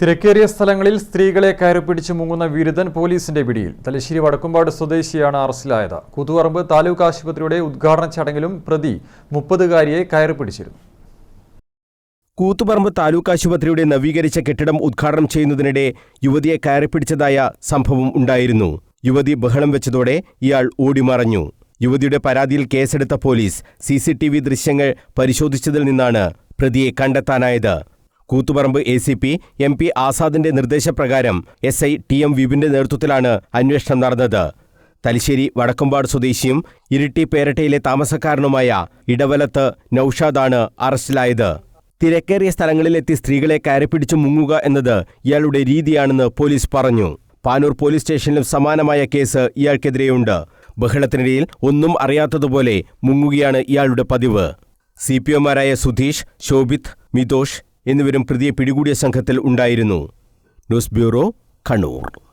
തിരക്കേറിയ സ്ഥലങ്ങളിൽ സ്ത്രീകളെ കയറിപ്പിടിച്ച് മുങ്ങുന്ന വിരുദ്ധൻ പോലീസിന്റെ പിടിയിൽ. തലശ്ശേരി വടക്കുംപാട് സ്വദേശിയാണ് അറസ്റ്റിലായത്. കൂത്തുപറമ്പ് താലൂക്ക് ആശുപത്രിയുടെ ഉദ്ഘാടന ചടങ്ങിലും പ്രതി മുപ്പതുകാരിയെ കയറിപ്പിടിച്ചിരുന്നു. കൂത്തുപറമ്പ് താലൂക്ക് ആശുപത്രിയുടെ നവീകരിച്ച കെട്ടിടം ഉദ്ഘാടനം ചെയ്യുന്നതിനിടെ യുവതിയെ കയറിപ്പിടിച്ചതായ സംഭവം ഉണ്ടായിരുന്നു. യുവതി ബഹളം വെച്ചതോടെ ഇയാൾ ഓടിമറഞ്ഞു യുവതിയുടെ പരാതിയിൽ കേസെടുത്ത പോലീസ് സി ദൃശ്യങ്ങൾ പരിശോധിച്ചതിൽ നിന്നാണ് പ്രതിയെ കണ്ടെത്താനായത്. Kuthuparamba A C P M P ആസാദിന്റെ നിർദ്ദേശപ്രകാരം എസ് ഐ ടി എം വിപിന്റെ നേതൃത്വത്തിലാണ് അന്വേഷണം നടന്നത്. തലശ്ശേരി വടക്കുംപാട് സ്വദേശിയും ഇരിട്ടി പേരട്ടയിലെ താമസക്കാരനുമായ ഇടവലത്ത് നൌഷാദാണ് അറസ്റ്റിലായത്. തിരക്കേറിയ സ്ഥലങ്ങളിലെത്തി സ്ത്രീകളെ കയറിപ്പിടിച്ചു മുങ്ങുക എന്നത് ഇയാളുടെ രീതിയാണെന്ന് പോലീസ് പറഞ്ഞു. പാനൂർ പോലീസ് സ്റ്റേഷനിലും സമാനമായ കേസ് ഇയാൾക്കെതിരെയുണ്ട്. ബഹളത്തിനിടയിൽ ഒന്നും അറിയാത്തതുപോലെ മുങ്ങുകയാണ് ഇയാളുടെ പതിവ്. സി പി ഒമാരായ സുധീഷ് ശോഭിത് മിതോഷ് എന്നിവരും പ്രതിയെ പിടികൂടിയ സംഘത്തിൽ ഉണ്ടായിരുന്നു. News bureau Kannur.